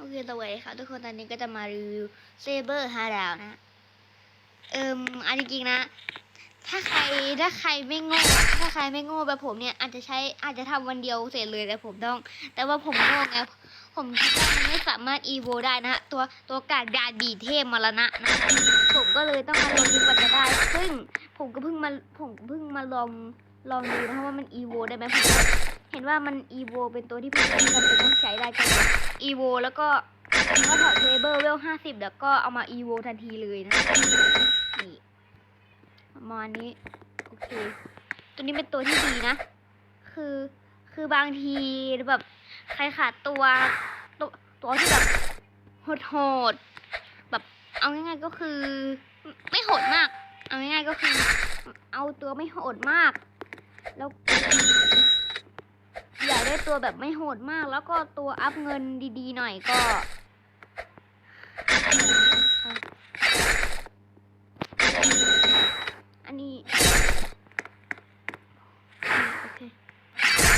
โอเคสวัสดีครับทุกคนตอนนี้ก็จะมารีวิวเซเบอร์ฮาดาวนะ เอิมอันจริงๆนะ ถ้าใครถ้าใครไม่โง่ถ้าใครไม่โง่แบบผมเนี่ยอาจจะใช้อาจจะทำวันเดียวเสร็จเลยแต่ผมต้อง แต่ว่าผมโง่ไงผมคิดว่ามันไม่สามารถอีโวได้นะตัวตัวกาดดาดีเทพมรณะนะผมก็เลยต้องมาลองดูกว่าจะได้ ซึ่งผมก็เพิ่งมาผมก็เพิ่งมาลองลองดูนะว่ามันอีโวได้ไหมผม ห็นว่ามันอีโวเป็นตัวที่ผมจำเป็นต้องใช้ได้ก็เลยอีโวแล้วก็ก็ถอดเซเบอร์เวลห้าสิบแล้วก็เอามาอีโวทันทีเลยนะนี่ประมาณนี้โอเค ตัวนี้เป็นตัวที่ดีนะ คือคือบางทีแบบใครขาดตัวตัวตัวที่แบบโหดโหดๆแบบเอาง่ายๆก็คือ ไม่โหดมาก เอาง่ายๆก็คือ เอาตัวไม่โหดมาก แล้ว อยากได้ตัวแบบไม่โหดมาก แล้วก็ตัวอัพเงินดีๆหน่อยก็อันนี้โอเค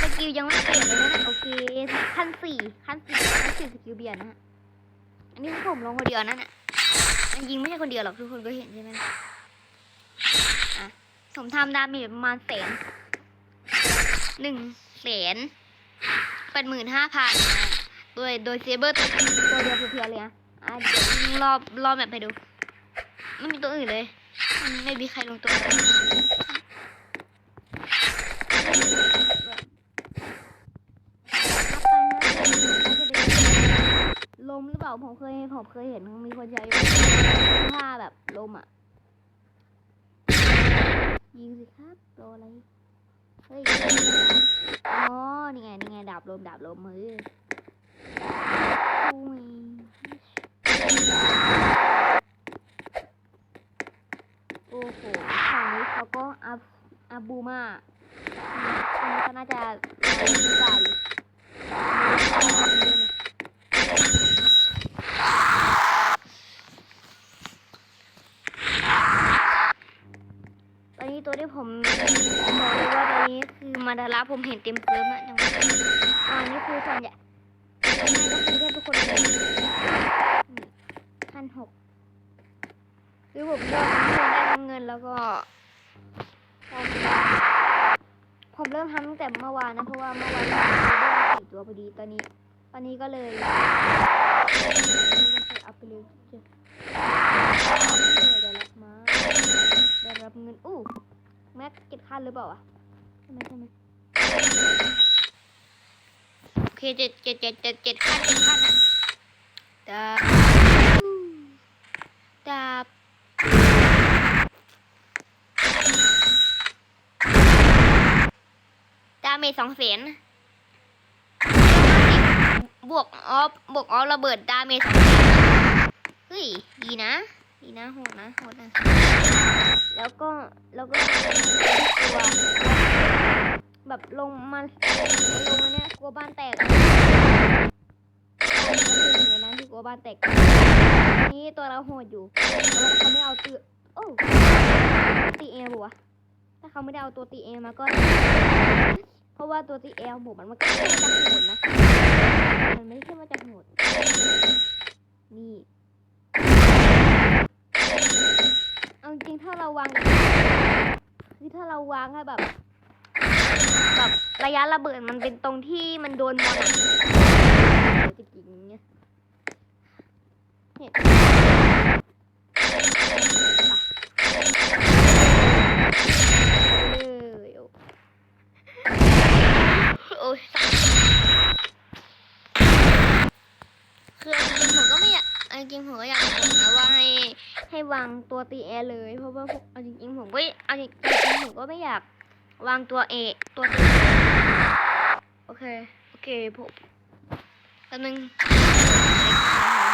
สกิลยังไม่เปลี่ยนเลยนะโอเคขั้นสี่ขั้นสี่ขั้นสี่สกิลเบียนนะฮะอันนี้ผมลงคนเดียวนั่นน่ะยิงไม่ใช่คนเดียวหรอกทุกคนก็เห็นใช่ไหมอะผมทำดาเมจประมาณแสนหนึ่ง แสนแปดหมื่นห้าพันโดยโดยเซเบอร์ตัวตัวเดียวเพียวๆเลยนะอะเดี๋ยวยิงรอบรอบแบบไปดูไม่มีตัวอื่นเลย ไม่มีใครลงตัวลมหรือเปล่าผมเคยผมเคยเห็นมีคนใช้ผ้าแบบลมอะ ยิงสิครับ โดนอะไร เฮ้ยอ๋อนี่ไงนี่ไงดาบลมดาบลมมืออุ้ยโอ้โหฝั่งนี้เขาก็อับอับบูมาอันนี้ก็น่าจะลายพิการอยู่ตอนนี้ตัวที่ผมบอกเลยว่าตอนนี้คือมาดารา ผมเห็นเต็มเพิ่มอะอย่างอันนี้คือส่วนใหญ่ไม่ก็คือได้ทุกคนเลยนี่ขั้นหกคือผมยอดทั้งเงินได้เงินแล้วก็ ผมเริ่มทำตั้งแต่เมื่อวานนะ เพราะว่าเมื่อวานผมได้สี่ตัวพอดีตอนนี้ ตอนนี้ก็เลยเอาไปเลยเดี๋ยวรับมาได้รับเงินอู้แม็กเก็บขั้นหรือเปล่าอะใช่ไหมใช่ไหม โอเคเจ็ดเจ็ดเจ็ดเจ็ดเจ็ดขั้นเจ็ดขั้นอะดาบดาบดาเมจสองแสนบวกออฟบวกออฟระเบิดดาเมจสองแสนเฮ้ย ดีนะ ดีนะโหดนะโหดนะ แล้วก็ แล้วก็ตัว แบบลงมาลงมาเนี่ยกลัวบ้านแตกอหนึ่งในนั้นที่กลัวบ้านแตกนนี้ตัวเราโหดอยู่เขาไม่เอาตือโอ้ตีเอปะวะถ้าเขาไม่ได้เอาตัวตีเอมาก็ เพราะว่าตัวตีเอหมูมันมันก็ไม่ได้จากโหดนะมันไม่ใช่มาจากโหดนี่เอาจริงถ้าเราวางคือถ้าเราวางให้แบบ แบบระยะระเบิดมันเป็นตรงที่มันโดนมอนจะกินเงี้ยเนี่ยโอ้โอ้ยคือจริงผมก็ไม่อยากจริงผมก็อยากบอกนะว่าให้ให้วางตัวตีแอร์เลย เพราะว่าเอาจริงๆผมก็เอาจริงๆผมก็ไม่อยาก วางตัวเอตัวตโอเค โอเคผมแป๊บนึง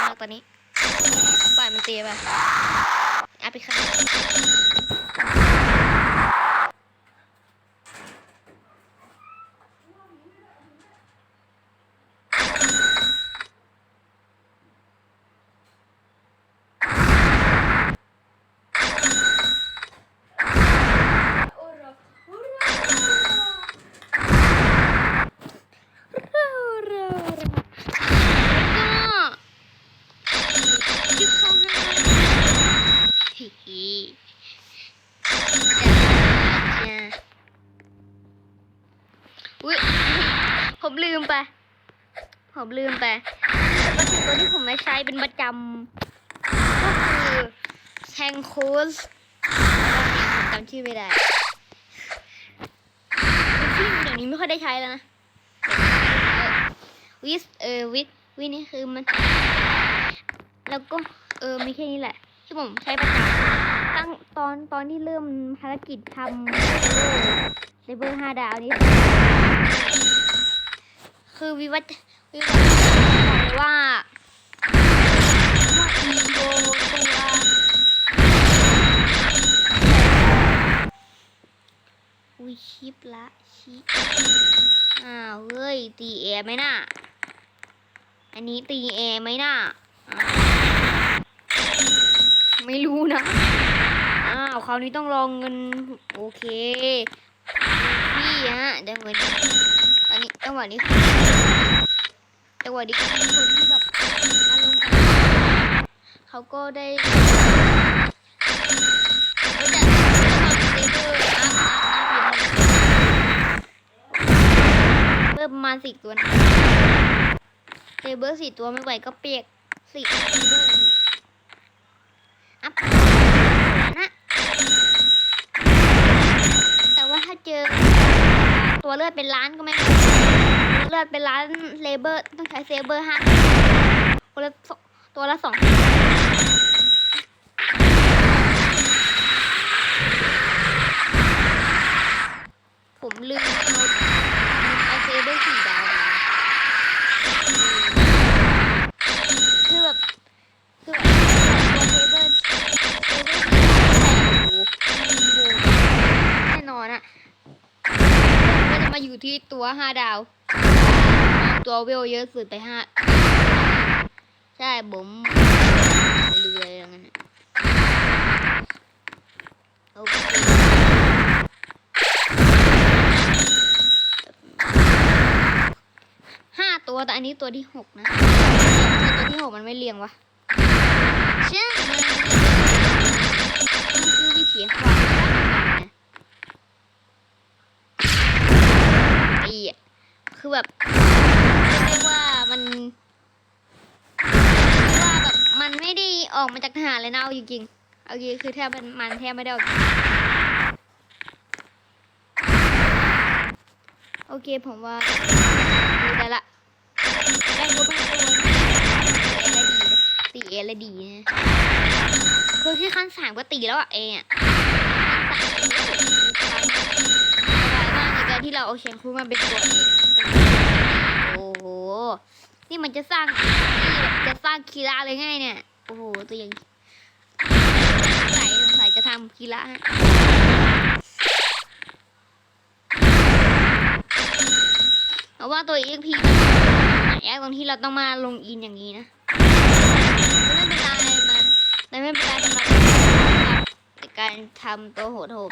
มากตอนนี้ปล่อยมันตีไปอะไปค่ะ hihi. Hi. อุ้ยผมลืมไป ผมลืมไปวัตถุตัวที่ผมไม่ใช้เป็นประจำก็คือแทงคูสจำชื่อไม่ได้ที่เดี๋ยวนี้ไม่ค่อยได้ใช้แล้วนะ วิสเออวิสวินี่คือมัน แล้วก็เออไม่แค่นี้แหละ ที่ผมใช้ประจำตั้งตอนตอนที่เริ่มภารกิจทำเลเวลห้าดาวนี้ คือวิวัฒวิวัฒบอกเลยว่าว่าอีโบตัวอุ้ยชิปละชิปอ้าวเฮ้ยตีแอร์ไหมน่ะ อันนี้ตีแอร์ไหมน่ะอ้า ไม่รู้นะ อ้าวคราวนี้ต้องลองเงิน โอเคพี่ฮะเดี๋ยวเหมือนตอนนี้จังหวะนี้คือจังหวะนี้คือคนที่แบบมาลงกันเขาก็ได้เบอร์อัพอัพอัพเพิ่มประมาณสี่ตัวนะเซเบอร์สี่ตัวไม่ไหวก็เปียกสี่เซเบอร์นี่อัพนะ แต่ว่าถ้าเจอตัวเลื อดเป็นล้านก็ไม่เลือดเป็นล้านเลเบอร์ต้องใช้เซเบอร์ห้าตัวละสองตัวละสองผมลืม ตัวห้าดาว ตัวเวลเยอะสุดไปห้าใช่ผมไม่รู้เลยอย่างนั้นโอเคห้าตัวแต่อันนี้ตัวที่หกนะตัวที่หกมันไม่เรียงวะเชื่อมันมันคือวิถีความรักของมันนะไอ้อะ คือแบบเรียกว่ามันว่าแบบมันไม่ได้ออกมาจากทหารเลยนะเอาจริงๆเอาจริงคือแทบมันมันแทบไม่ได้ออกโอเคผมว่าดูได้ละแป้งกูเป็นตัวตีเอและดีนะคือแค่ขั้นสามก็ตีแล้วอะเองอะ ที่เราเอาเชียงคูมาเป็นตัวโอ้โห นี่มันจะสร้างนี่จะสร้างคีระเลยไงเนี่ย โอ้โห ตัวอย่างสงสัยสงสัยจะทำคีระฮะเพราะว่าตัว EXP หายากตรงที่เราต้องมาลงอินอย่างนี้นะไม่เป็นไรมาแต่ไม่เป็นไรสำหรับในการทำตัวโหดโหด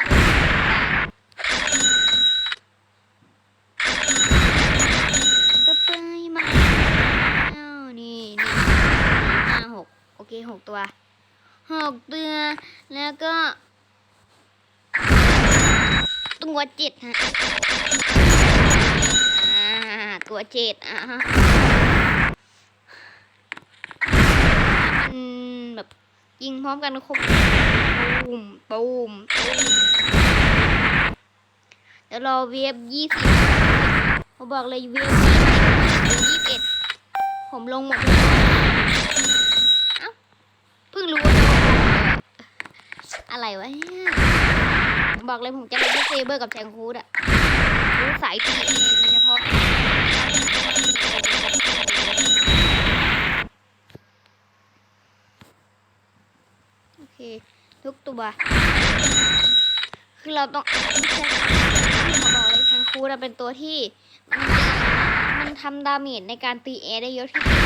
ก็ไปมาอ้าวนี่นี่ห้าหกโอ เคหกตัวหกตัวแล้วก็ ตัวเจ็ดฮะตัวเจ็ดอะฮะมันแบบยิงพร้อมกันครบตูมตูมตูมเดี๋ยวรอเวฟยี่สิบผมบอกเลยเวฟยี่สิบยี่สิบผมลงหมดเลย เพิ่งรู้ว่าจะลงหมดเลยอะไรวะเนี่ยบอกเลยผมจะเล่นเซเบอร์กับแชงคูดอะรู้สายตีเองโดยเฉพาะโอเค ทุกตัว คือเราต้องที่เขาบอกเลยทังคูดเป็นตัวที่ มันทำดาเมจในการตีแอร์ได้เยอะที่สุด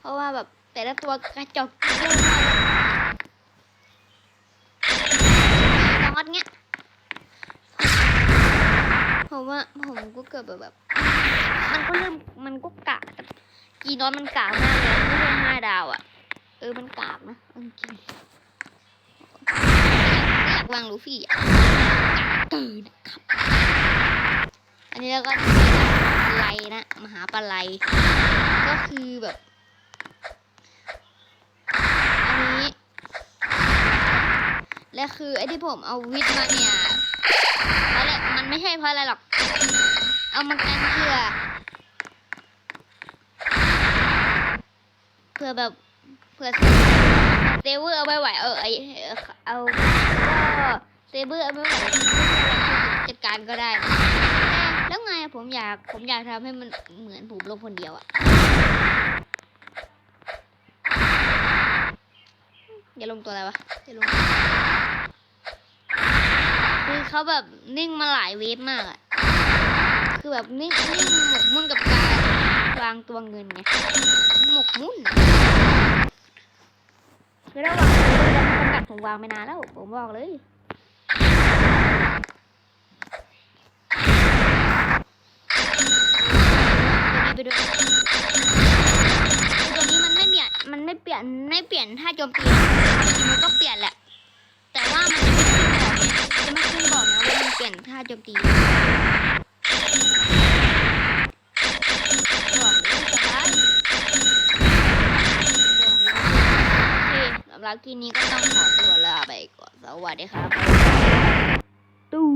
เพราะว่าแบบแต่ละตัวกระจกเยอะมากเลยนอตเงี้ย ผม ว่าผมก็เกิดแบบแบบ มันก็เริ่มมันก็กากแต่กีนอตมันกากมากเลยไม่ใช่ห้าดาวอะ่ะ เออมันกากนะเอาจริงอยากวางลูฟี่อะตื่นครับ อันนี้แล้วก็จะมีปลาไหลนะมหาปลาไหลก็คือแบบ อันนี้ และคือไอ้ที่ผมเอาวิทย์มาเนี่ยเพราะอะ ไม่ใช่เพราะอะไรหรอก เอามากันเพื่อเพื่อแบบเพื่อเซเวอร์เอาไว้ไหวเออไอเอาก็เซเวอร์เอาไว้ไหวจัดการก็ได้ แล้วไงผมอยากผมอยากทำให้มันเหมือนผมลงคนเดียวอะอย่าลงตัวอะไรวะอย่าลง คือเขาแบบนิ่งมาหลายเวฟมากอะคือแบบนิ่งนิ่งหมกมุ่นกับการวางตัวเงินไงหมกมุ่นคือระหว่างนี้เราจำกัดผมวางไปนานแล้ว ผมบอกเลยตัวนี้ไปด้วยคือตัวนี้มันไม่เปลี่ยน มันไม่เปลี่ยน ไม่เปลี่ยนท่าโจมตีมันก็เปลี่ยนแหละ แต่ว่ามัน เขาบอกนะว่ามันเปลี่ยนท่าโจมตีบอกเลยสบายบอกเลยโอเคสำหรับคลิปนี้ก็ต้องขอตัวลาไปก่อน สวัสดีครับ